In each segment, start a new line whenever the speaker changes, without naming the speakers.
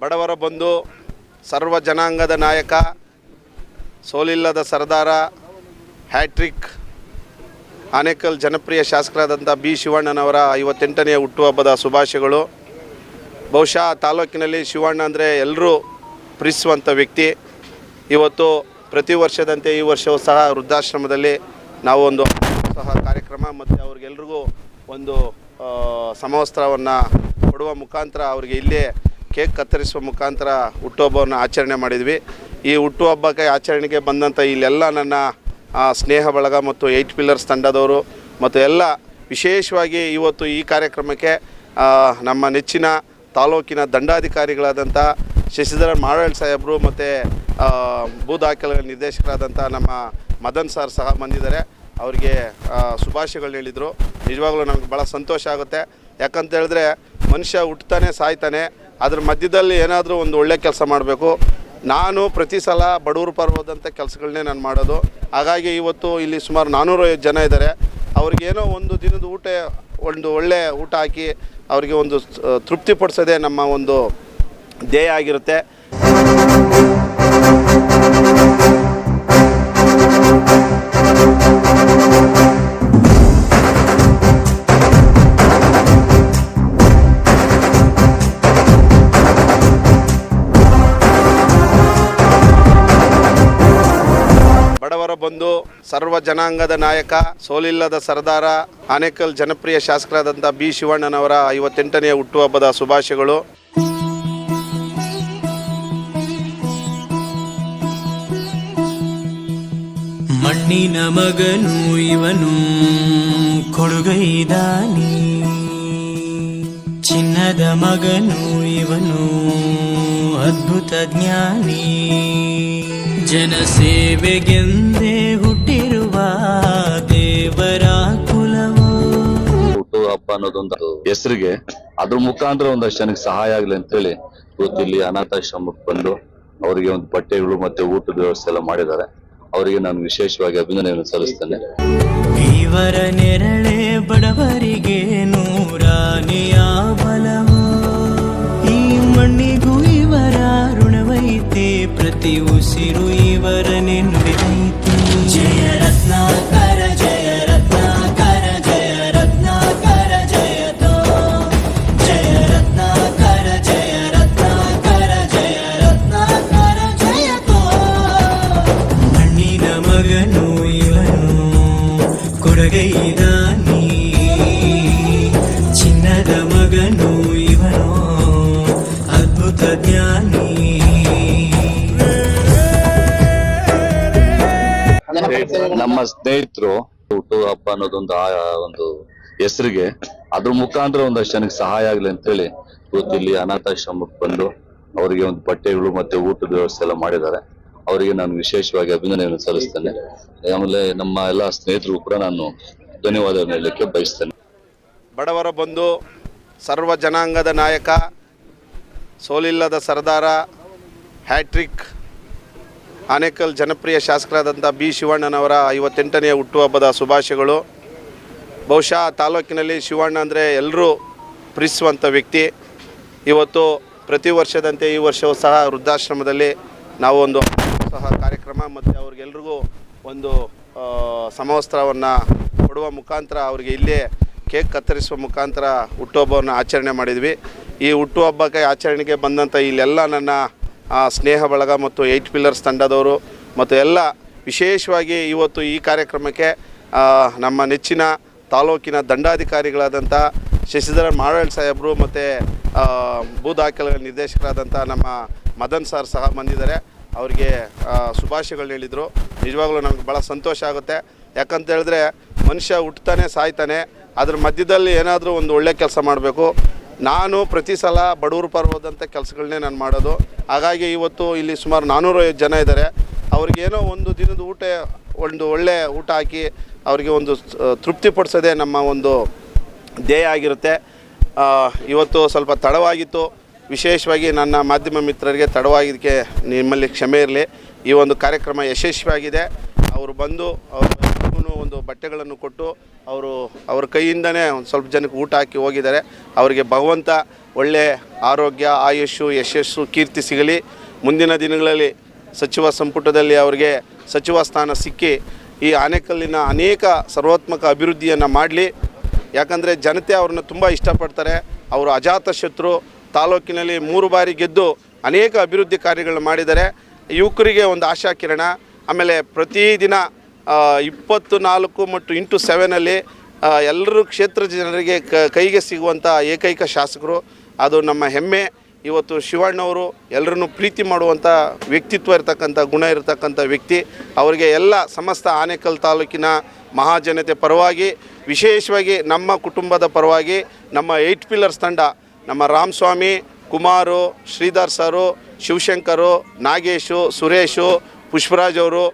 ಬಡವರ ಬಂಧು, ಸರ್ವ ಜನಾಂಗದ ನಾಯಕ, ಸೋಲಿಲ್ಲದ ಸರ್ದಾರ, ಹ್ಯಾಟ್ರಿಕ್ ಆನೇಕಲ್ ಜನಪ್ರಿಯ ಶಾಸಕರಾದಂಥ ಬಿ ಶಿವಣ್ಣನವರ ಐವತ್ತೆಂಟನೆಯ ಹುಟ್ಟುಹಬ್ಬದ ಶುಭಾಶಯಗಳು. ಬಹುಶಃ ತಾಲೂಕಿನಲ್ಲಿ ಶಿವಣ್ಣ ಅಂದರೆ ಎಲ್ಲರೂ ಪ್ರೀತಿಸುವಂಥ ವ್ಯಕ್ತಿ. ಇವತ್ತು ಪ್ರತಿ ವರ್ಷದಂತೆ ಈ ವರ್ಷವೂ ಸಹ ವೃದ್ಧಾಶ್ರಮದಲ್ಲಿ ನಾವು ಒಂದು ಸಹ ಕಾರ್ಯಕ್ರಮ ಮತ್ತು ಅವ್ರಿಗೆಲ್ರಿಗೂ ಒಂದು ಸಮವಸ್ತ್ರವನ್ನು ಕೊಡುವ ಮುಖಾಂತರ ಅವರಿಗೆ ಇಲ್ಲೇ ಕೇಕ್ ಕತ್ತರಿಸುವ ಮುಖಾಂತರ ಹುಟ್ಟುಹಬ್ಬವನ್ನು ಆಚರಣೆ ಮಾಡಿದ್ವಿ. ಈ ಹುಟ್ಟುಹಬ್ಬಕ್ಕೆ ಆಚರಣೆಗೆ ಬಂದಂಥ ಇಲ್ಲೆಲ್ಲ ನನ್ನ ಸ್ನೇಹ ಬಳಗ ಮತ್ತು ಏಯ್ಟ್ ಪಿಲ್ಲರ್ಸ್ ತಂಡದವರು ಮತ್ತು ಎಲ್ಲ ವಿಶೇಷವಾಗಿ ಇವತ್ತು ಈ ಕಾರ್ಯಕ್ರಮಕ್ಕೆ ನಮ್ಮ ನೆಚ್ಚಿನ ತಾಲೂಕಿನ ದಂಡಾಧಿಕಾರಿಗಳಾದಂಥ ಶಶಿಧರ ಮಾರಾಳ್ ಸಾಹೇಬರು ಮತ್ತು ಭೂ ದಾಖಲೆಗಳ ನಿರ್ದೇಶಕರಾದಂಥ ನಮ್ಮ ಮದನ್ ಸರ್ ಸಹ ಬಂದಿದ್ದಾರೆ. ಅವರಿಗೆ ಶುಭಾಶಯಗಳನ್ನ ಹೇಳಿದರು. ನಿಜವಾಗ್ಲೂ ನಮಗೆ ಭಾಳ ಸಂತೋಷ ಆಗುತ್ತೆ. ಯಾಕಂತ ಹೇಳಿದ್ರೆ ಮನುಷ್ಯ ಹುಟ್ಟುತ್ತಾನೆ ಸಾಯ್ತಾನೆ. ಅದ್ರ ಮಧ್ಯದಲ್ಲಿ ಏನಾದರೂ ಒಂದು ಒಳ್ಳೆ ಕೆಲಸ ಮಾಡಬೇಕು. ನಾನು ಪ್ರತಿ ಸಲ ಬಡವರು ಪರ್ವದಂಥ ಕೆಲಸಗಳನ್ನೇ ನಾನು ಮಾಡೋದು. ಹಾಗಾಗಿ ಇವತ್ತು ಇಲ್ಲಿ ಸುಮಾರು ನಾನ್ನೂರು ಜನ ಇದ್ದಾರೆ ಅವ್ರಿಗೇನೋ ಒಂದು ದಿನದ ಊಟ, ಒಂದು ಒಳ್ಳೆ ಊಟ ಹಾಕಿ ಅವರಿಗೆ ಒಂದು ತೃಪ್ತಿ ಪಡಿಸೋದೇ ನಮ್ಮ ಒಂದು ಧ್ಯೇಯ ಆಗಿರುತ್ತೆ. ಸರ್ವ ಜನಾಂಗದ ನಾಯಕ, ಸೋಲಿಲ್ಲದ ಸರ್ದಾರ, ಆನೇಕಲ್ ಜನಪ್ರಿಯ ಶಾಸಕರಾದಂಥ ಬಿ ಶಿವಣ್ಣನವರ ಐವತ್ತೆಂಟನೆಯ ಹುಟ್ಟುಹಬ್ಬದ ಶುಭಾಶಯಗಳು.
ಮಣ್ಣಿನ ಮಗನು ಇವನು ಕೊಡುಗೈದಾನಿ ಚಿನ್ನದ ಮಗನು ಇವನು, ಅದ್ಭುತ ಜ್ಞಾನಿ. ಜನಸೇವೆಗೆಂದೇ ಹುಟ್ಟಿರುವ ದೇವರ ಕುಲವು.
ಹುಟ್ಟು ಹಬ್ಬ ಅನ್ನೋದೊಂದು ಹೆಸರಿಗೆ ಅದ್ರ ಮುಖಾಂತರ ಒಂದಷ್ಟು ಜನಕ್ಕೆ ಸಹಾಯ ಆಗ್ಲಿ ಅಂತೇಳಿ ಇವತ್ತು ಇಲ್ಲಿ ಅನಾಥಾಶ್ರಮಕ್ಕೆ ಬಂದು ಅವರಿಗೆ ಒಂದು ಬಟ್ಟೆಗಳು ಮತ್ತೆ ಊಟದ ವ್ಯವಸ್ಥೆ ಎಲ್ಲ ಮಾಡಿದ್ದಾರೆ. ಅವರಿಗೆ ನಾನು ವಿಶೇಷವಾಗಿ ಅಭಿನಂದನೆಯನ್ನು ಸಲ್ಲಿಸ್ತೇನೆ.
ಇವರ ನೆರಳೆ ಬಡವರಿಗೆ ನೂರಾನೆಯ ಬಲವು. ಈ ಮಣ್ಣಿಗೂ ಇವರ ಋಣವೈತೆ ಪ್ರತಿ ಉಸಿರು ಇವರ ನೆನ್ಪಿದೈತೆ ಜಯ ರತ್ನಾಕರ ಜಯ ರತ್ನಾಕರ ಜಯ ರತ್ನಾಕರ ಜಯತೋ ಜಯ ರತ್ನಾಕರ ಜಯ ರತ್ನಾಕರ ಜಯ ರತ್ನಾಕರ ಜಯತೋ ಮಣ್ಣಿನ ಮಗನು ಇವನು ಕೊಡಗೈದಾನಿ ಚಿನ್ನದ ಮಗನು ಇವನು ಅದ್ಭುತ ಜ್ಞಾನಿ
ನಮ್ಮ ಸ್ನೇಹಿತರು, ಹುಟ್ಟು ಹಬ್ಬ ಅನ್ನೋದೊಂದು ಆ, ಒಂದು ಹೆಸರಿಗೆ, ಅದ್ರ ಮುಖಾಂತರ ಒಂದಷ್ಟು ಜನಕ್ಕೆ ಸಹಾಯ ಆಗ್ಲಿ ಅಂತೇಳಿ ಇವತ್ತು ಇಲ್ಲಿ ಅನಾಥಾಶ್ರಮಕ್ಕೆ ಬಂದು ಅವರಿಗೆ ಒಂದು ಬಟ್ಟೆಗಳು ಮತ್ತೆ ಊಟದ ವ್ಯವಸ್ಥೆ ಎಲ್ಲ ಮಾಡಿದ್ದಾರೆ. ಅವರಿಗೆ ನಾನು ವಿಶೇಷವಾಗಿ ಅಭಿನಂದನೆಯನ್ನು ಸಲ್ಲಿಸ್ತೇನೆ. ಆಮೇಲೆ ನಮ್ಮ ಎಲ್ಲ ಸ್ನೇಹಿತರು ಕೂಡ ನಾನು ಧನ್ಯವಾದ ಹೇಳಲಿಕ್ಕೆ ಬಯಸ್ತೇನೆ.
ಬಡವರ ಬಂದು ಸರ್ವ ಜನಾಂಗದ ನಾಯಕ, ಸೋಲಿಲ್ಲದ ಸರ್ದಾರ, ಹ್ಯಾಟ್ರಿಕ್ ಆನೇಕಲ್ ಜನಪ್ರಿಯ ಶಾಸಕರಾದಂಥ ಬಿ ಶಿವಣ್ಣನವರ ಐವತ್ತೆಂಟನೆಯ ಹುಟ್ಟುಹಬ್ಬದ ಶುಭಾಶಯಗಳು. ಬಹುಶಃ ತಾಲೂಕಿನಲ್ಲಿ ಶಿವಣ್ಣ ಅಂದರೆ ಎಲ್ಲರೂ ಪ್ರೀತಿಸುವಂಥ ವ್ಯಕ್ತಿ. ಇವತ್ತು ಪ್ರತಿ ವರ್ಷದಂತೆ ಈ ವರ್ಷವೂ ಸಹ ವೃದ್ಧಾಶ್ರಮದಲ್ಲಿ ನಾವು ಒಂದು ಸಹ ಕಾರ್ಯಕ್ರಮ ಮತ್ತು ಅವ್ರಿಗೆಲ್ರಿಗೂ ಒಂದು ಸಮವಸ್ತ್ರವನ್ನು ಕೊಡುವ ಮುಖಾಂತರ ಅವರಿಗೆ ಇಲ್ಲೇ ಕೇಕ್ ಕತ್ತರಿಸುವ ಮುಖಾಂತರ ಹುಟ್ಟುಹಬ್ಬವನ್ನು ಆಚರಣೆ ಮಾಡಿದ್ವಿ. ಈ ಹುಟ್ಟುಹಬ್ಬಕ್ಕೆ ಆಚರಣೆಗೆ ಬಂದಂಥ ಇಲ್ಲೆಲ್ಲ ನನ್ನ ಸ್ನೇಹ ಬಳಗ ಮತ್ತು ಏಯ್ಟ್ ಪಿಲ್ಲರ್ಸ್ ತಂಡದವರು ಮತ್ತು ಎಲ್ಲ ವಿಶೇಷವಾಗಿ ಇವತ್ತು ಈ ಕಾರ್ಯಕ್ರಮಕ್ಕೆ ನಮ್ಮ ನೆಚ್ಚಿನ ತಾಲೂಕಿನ ದಂಡಾಧಿಕಾರಿಗಳಾದಂಥ ಶಶಿಧರ ಮಾರಾಳ್ ಸಾಹೇಬರು ಮತ್ತು ಭೂ ದಾಖಲೆಗಳ ನಿರ್ದೇಶಕರಾದಂಥ ನಮ್ಮ ಮದನ್ ಸರ್ ಸಹ ಬಂದಿದ್ದಾರೆ. ಅವರಿಗೆ ಶುಭಾಶಯಗಳು ಹೇಳಿದರು. ನಿಜವಾಗ್ಲೂ ನಮಗೆ ಭಾಳ ಸಂತೋಷ ಆಗುತ್ತೆ. ಯಾಕಂತ ಹೇಳಿದ್ರೆ ಮನುಷ್ಯ ಹುಟ್ತಾನೆ, ಸಾಯ್ತಾನೆ. ಅದ್ರ ಮಧ್ಯದಲ್ಲಿ ಏನಾದರೂ ಒಂದು ಒಳ್ಳೆ ಕೆಲಸ ಮಾಡಬೇಕು. ನಾನು ಪ್ರತಿ ಸಲ ಬಡವರು ಪರವಾದಂಥ ಕೆಲಸಗಳನ್ನೇ ನಾನು ಮಾಡೋದು. ಹಾಗಾಗಿ ಇವತ್ತು ಇಲ್ಲಿ ಸುಮಾರು ನಾನ್ನೂರೈವತ್ತು ಜನ ಇದ್ದಾರೆ. ಅವ್ರಿಗೇನೋ ಒಂದು ದಿನದ ಊಟ, ಒಂದು ಒಳ್ಳೆ ಊಟ ಹಾಕಿ ಅವರಿಗೆ ಒಂದು ತೃಪ್ತಿ ಪಡಿಸೋದೇ ನಮ್ಮ ಒಂದು ಧ್ಯೇಯ ಆಗಿರುತ್ತೆ. ಇವತ್ತು ಸ್ವಲ್ಪ ತಡವಾಗಿತ್ತು. ವಿಶೇಷವಾಗಿ ನನ್ನ ಮಾಧ್ಯಮ ಮಿತ್ರರಿಗೆ ತಡವಾಗಿದ್ದಕ್ಕೆ ನಿಮ್ಮಲ್ಲಿ ಕ್ಷಮೆ ಇರಲಿ. ಈ ಒಂದು ಕಾರ್ಯಕ್ರಮ ಯಶಸ್ವಿಯಾಗಿದೆ. ಅವರು ಬಂದು ಅವರು ಬಟ್ಟೆಗಳನ್ನು ಕೊಟ್ಟು ಅವರು ಅವ್ರ ಕೈಯಿಂದನೇ ಒಂದು ಸ್ವಲ್ಪ ಜನಕ್ಕೆ ಊಟ ಹಾಕಿ ಹೋಗಿದ್ದಾರೆ. ಅವರಿಗೆ ಭಗವಂತ ಒಳ್ಳೆ ಆರೋಗ್ಯ ಆಯುಷ್ಯು ಯಶಸ್ಸು, ಕೀರ್ತಿ ಸಿಗಲಿ. ಮುಂದಿನ ದಿನಗಳಲ್ಲಿ ಸಚಿವ ಸಂಪುಟದಲ್ಲಿ ಅವರಿಗೆ ಸಚಿವ ಸ್ಥಾನ ಸಿಕ್ಕಿ ಈ ಆನೆಕಲ್ಲಿನ ಅನೇಕ ಸರ್ವಾತ್ಮಕ ಅಭಿವೃದ್ಧಿಯನ್ನು ಮಾಡಲಿ. ಯಾಕಂದರೆ ಜನತೆ ಅವ್ರನ್ನ ತುಂಬ ಇಷ್ಟಪಡ್ತಾರೆ. ಅವರು ಅಜಾತ ಶತ್ರು. ತಾಲೂಕಿನಲ್ಲಿ ಮೂರು ಬಾರಿ ಗೆದ್ದು ಅನೇಕ ಅಭಿವೃದ್ಧಿ ಕಾರ್ಯಗಳನ್ನು ಮಾಡಿದ್ದಾರೆ. ಯುವಕರಿಗೆ ಒಂದು ಆಶಾಕಿರಣ. ಆಮೇಲೆ ಪ್ರತಿದಿನ ಇಪ್ಪತ್ತು ನಾಲ್ಕು ಮತ್ತು ಇಂಟು ಸೆವೆನಲ್ಲಿ ಎಲ್ಲರೂ ಕ್ಷೇತ್ರ ಜನರಿಗೆ ಕೈಗೆ ಸಿಗುವಂಥ ಏಕೈಕ ಶಾಸಕರು. ಅದು ನಮ್ಮ ಹೆಮ್ಮೆ. ಇವತ್ತು ಶಿವಣ್ಣವರು ಎಲ್ಲರನ್ನು ಪ್ರೀತಿ ಮಾಡುವಂಥ ವ್ಯಕ್ತಿತ್ವ ಇರತಕ್ಕಂಥ, ಗುಣ ಇರತಕ್ಕಂಥ ವ್ಯಕ್ತಿ. ಅವರಿಗೆ ಎಲ್ಲ ಸಮಸ್ತ ಆನೇಕಲ್ ತಾಲೂಕಿನ ಮಹಾಜನತೆ ಪರವಾಗಿ, ವಿಶೇಷವಾಗಿ ನಮ್ಮ ಕುಟುಂಬದ ಪರವಾಗಿ, ನಮ್ಮ ಏಯ್ಟ್ ಪಿಲ್ಲರ್ಸ್ ತಂಡ, ನಮ್ಮ ರಾಮಸ್ವಾಮಿ, ಕುಮಾರು, ಶ್ರೀಧರ್ ಸರು, ಶಿವಶಂಕರು, ನಾಗೇಶು, ಸುರೇಶು, ಪುಷ್ಪರಾಜ್ ಅವರು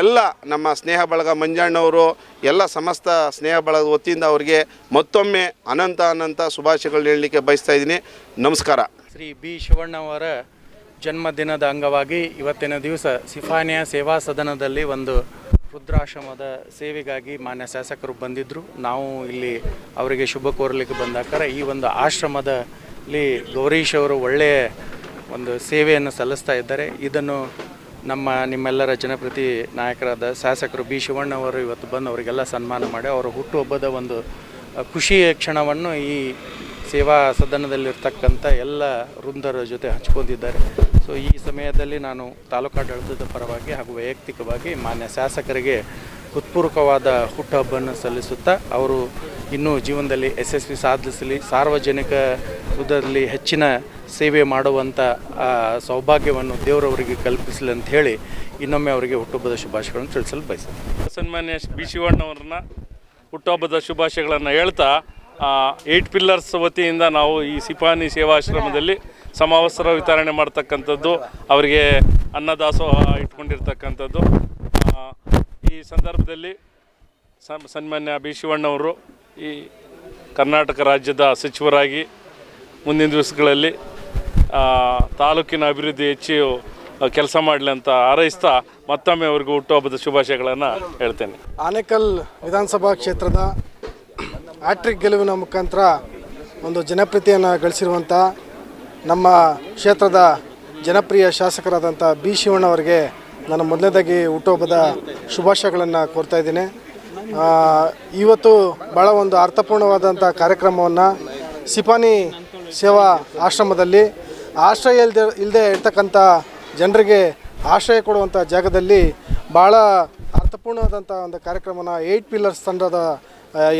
ಎಲ್ಲ ನಮ್ಮ ಸ್ನೇಹ ಬಳಗ ಮಂಜಣ್ಣವರು, ಎಲ್ಲ ಸಮಸ್ತ ಸ್ನೇಹ ಬಳಗದ ವತಿಯಿಂದ ಅವರಿಗೆ ಮತ್ತೊಮ್ಮೆ ಅನಂತ ಅನಂತ ಶುಭಾಶಯಗಳು ಹೇಳಲಿಕ್ಕೆ ಬಯಸ್ತಾ ಇದ್ದೀನಿ. ನಮಸ್ಕಾರ.
ಶ್ರೀ ಬಿ ಶಿವಣ್ಣವರ ಜನ್ಮದಿನದ ಅಂಗವಾಗಿ ಇವತ್ತಿನ ದಿವಸ ಸಿಫಾನಿಯ ಸೇವಾ ಸದನದಲ್ಲಿ ಒಂದು ರುದ್ರಾಶ್ರಮದ ಸೇವೆಗಾಗಿ ಮಾನ್ಯ ಶಾಸಕರು ಬಂದಿದ್ದರು ನಾವು ಇಲ್ಲಿ ಅವರಿಗೆ ಶುಭ ಕೋರಲಿಕ್ಕೆ ಬಂದಾಕರ ಈ ಒಂದು ಆಶ್ರಮದಲ್ಲಿ ಗೌರೀಶ್ ಅವರು ಒಳ್ಳೆಯ ಒಂದು ಸೇವೆಯನ್ನು ಸಲ್ಲಿಸ್ತಾ ಇದ್ದಾರೆ. ಇದನ್ನು ನಮ್ಮ ನಿಮ್ಮೆಲ್ಲರ ಜನಪ್ರತಿ ನಾಯಕರಾದ ಶಾಸಕರು ಬಿ ಶಿವಣ್ಣವರು ಇವತ್ತು ಬಂದು ಅವರಿಗೆಲ್ಲ ಸನ್ಮಾನ ಮಾಡಿ ಅವರ ಹುಟ್ಟುಹಬ್ಬದ ಒಂದು ಖುಷಿಯ ಕ್ಷಣವನ್ನು ಈ ಸೇವಾ ಸದನದಲ್ಲಿರ್ತಕ್ಕಂಥ ಎಲ್ಲ ವೃಂದರ ಜೊತೆ ಹಂಚ್ಕೊಂಡಿದ್ದಾರೆ. ಸೊ ಈ ಸಮಯದಲ್ಲಿ ನಾನು ತಾಲೂಕಾಡಳಿತದ ಪರವಾಗಿ ಹಾಗೂ ವೈಯಕ್ತಿಕವಾಗಿ ಮಾನ್ಯ ಶಾಸಕರಿಗೆ ಹೃತ್ಪೂರ್ವಕವಾದ ಹುಟ್ಟುಹಬ್ಬವನ್ನು ಸಲ್ಲಿಸುತ್ತಾ ಅವರು ಇನ್ನೂ ಜೀವನದಲ್ಲಿ ಯಶಸ್ವಿ ಸಾಧಿಸಲಿ, ಸಾರ್ವಜನಿಕ ವೃತ್ತದಲ್ಲಿ ಹೆಚ್ಚಿನ ಸೇವೆ ಮಾಡುವಂಥ ಸೌಭಾಗ್ಯವನ್ನು ದೇವರವರಿಗೆ ಕಲ್ಪಿಸಲಿ ಅಂತ ಹೇಳಿ ಇನ್ನೊಮ್ಮೆ ಅವರಿಗೆ ಹುಟ್ಟುಹಬ್ಬದ ಶುಭಾಶಯಗಳನ್ನು ತಿಳಿಸಲು ಬಯಸುತ್ತೇನೆ.
ಸನ್ಮಾನ್ಯ ಬಿ ಶಿವಣ್ಣವ್ರನ್ನ ಹುಟ್ಟುಹಬ್ಬದ ಶುಭಾಶಯಗಳನ್ನು ಹೇಳ್ತಾ ಏಯ್ಟ್ ಪಿಲ್ಲರ್ಸ್ ವತಿಯಿಂದ ನಾವು ಈ ಸಿಪಾನಿ ಸೇವಾಶ್ರಮದಲ್ಲಿ ಸಮವಸ್ತ್ರ ವಿತರಣೆ ಮಾಡ್ತಕ್ಕಂಥದ್ದು, ಅವರಿಗೆ ಅನ್ನದಾಸೋಹ ಇಟ್ಕೊಂಡಿರ್ತಕ್ಕಂಥದ್ದು. ಈ ಸಂದರ್ಭದಲ್ಲಿ ಸನ್- ಸನ್ಮಾನ್ಯ ಬಿ ಶಿವಣ್ಣವರು ಈ ಕರ್ನಾಟಕ ರಾಜ್ಯದ ಸಚಿವರಾಗಿ ಮುಂದಿನ ದಿವಸಗಳಲ್ಲಿ ತಾಲೂಕಿನ ಅಭಿವೃದ್ಧಿ ಹೆಚ್ಚು ಕೆಲಸ ಮಾಡಲಿ ಅಂತ ಹಾರೈಸ್ತಾ ಮತ್ತೊಮ್ಮೆ ಅವ್ರಿಗೆ ಹುಟ್ಟುಹಬ್ಬದ ಶುಭಾಶಯಗಳನ್ನು ಹೇಳ್ತೇನೆ.
ಆನೇಕಲ್ ವಿಧಾನಸಭಾ ಕ್ಷೇತ್ರದ ಹ್ಯಾಟ್ರಿಕ್ ಗೆಲುವಿನ ಮುಖಾಂತರ ಒಂದು ಜನಪ್ರಿಯತೆಯನ್ನು ಗಳಿಸಿರುವಂಥ ನಮ್ಮ ಕ್ಷೇತ್ರದ ಜನಪ್ರಿಯ ಶಾಸಕರಾದಂಥ ಬಿ ಶಿವಣ್ಣವರಿಗೆ ನಾನು ಮೊದಲನೇದಾಗಿ ಹುಟ್ಟುಹಬ್ಬದ ಶುಭಾಶಯಗಳನ್ನು ಕೋರ್ತಾ ಇದ್ದೀನಿ. ಇವತ್ತು ಭಾಳ ಒಂದು ಅರ್ಥಪೂರ್ಣವಾದಂಥ ಕಾರ್ಯಕ್ರಮವನ್ನು ಸಿಪಾನಿ ಸೇವಾ ಆಶ್ರಮದಲ್ಲಿ ಆಶ್ರಯ ಇಲ್ಲದೆ ಇಲ್ಲದೆ ಇರ್ತಕ್ಕಂಥ ಜನರಿಗೆ ಆಶ್ರಯ ಕೊಡುವಂಥ ಜಾಗದಲ್ಲಿ ಭಾಳ ಅರ್ಥಪೂರ್ಣವಾದಂಥ ಒಂದು ಕಾರ್ಯಕ್ರಮನ ಏಯ್ಟ್ ಪಿಲ್ಲರ್ಸ್ ತಂಡದ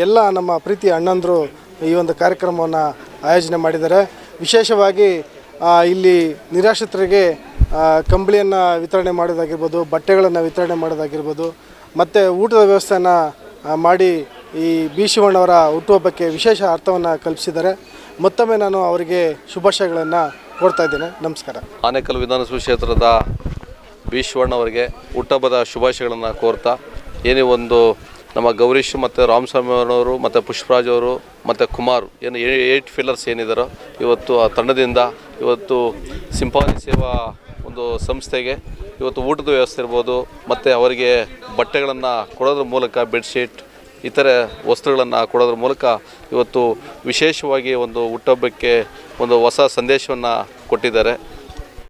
ಎಲ್ಲ ನಮ್ಮ ಪ್ರೀತಿ ಅಣ್ಣಂದರು ಈ ಒಂದು ಕಾರ್ಯಕ್ರಮವನ್ನು ಆಯೋಜನೆ ಮಾಡಿದ್ದಾರೆ. ವಿಶೇಷವಾಗಿ ಇಲ್ಲಿ ನಿರಾಶ್ರಿತರಿಗೆ ಕಂಬಳಿಯನ್ನು ವಿತರಣೆ ಮಾಡೋದಾಗಿರ್ಬೋದು, ಬಟ್ಟೆಗಳನ್ನು ವಿತರಣೆ ಮಾಡೋದಾಗಿರ್ಬೋದು, ಮತ್ತು ಊಟದ ವ್ಯವಸ್ಥೆಯನ್ನು ಮಾಡಿ ಈ ಬಿ ಶಿವಣ್ಣವರ ಹುಟ್ಟುಹಬ್ಬಕ್ಕೆ ವಿಶೇಷ ಅರ್ಥವನ್ನು ಕಲ್ಪಿಸಿದ್ದಾರೆ. ಮತ್ತೊಮ್ಮೆ ನಾನು ಅವರಿಗೆ ಶುಭಾಶಯಗಳನ್ನು ಕೋರ್ತಾ ಇದ್ದೇನೆ. ನಮಸ್ಕಾರ.
ಆನೇಕಲ್ ವಿಧಾನಸಭಾ ಕ್ಷೇತ್ರದ ಬಿ ಶಿವಣ್ಣವರಿಗೆ ಹುಟ್ಟಹಬ್ಬದ ಶುಭಾಶಯಗಳನ್ನು ಕೋರ್ತಾ, ಏನೇ ಒಂದು ನಮ್ಮ ಗೌರೀಶ್ ಮತ್ತು ರಾಮಸ್ವಾಮಿ ಅವರವರು ಮತ್ತು ಪುಷ್ಪರಾಜ್ ಅವರು, ಮತ್ತು ಕುಮಾರ್, ಏನು ಏಯ್ಟ್ ಫಿಲ್ಲರ್ಸ್ ಏನಿದ್ದಾರೋ ಇವತ್ತು ಆ ತಂಡದಿಂದ ಇವತ್ತು ಸಿಂಪಾನಿ ಸೇವಾ ಒಂದು ಸಂಸ್ಥೆಗೆ ಇವತ್ತು ಊಟದ ವ್ಯವಸ್ಥೆ ಇರ್ಬೋದು, ಮತ್ತು ಅವರಿಗೆ ಬಟ್ಟೆಗಳನ್ನು ಕೊಡೋದ್ರ ಮೂಲಕ ಬೆಡ್ಶೀಟ್ ಇತರೆ ವಸ್ತುಗಳನ್ನು ಕೊಡೋದ್ರ ಮೂಲಕ ಇವತ್ತು ವಿಶೇಷವಾಗಿ ಒಂದು ಹುಟ್ಟಹಬ್ಬಕ್ಕೆ ಒಂದು ಹೊಸ ಸಂದೇಶವನ್ನು ಕೊಟ್ಟಿದ್ದಾರೆ.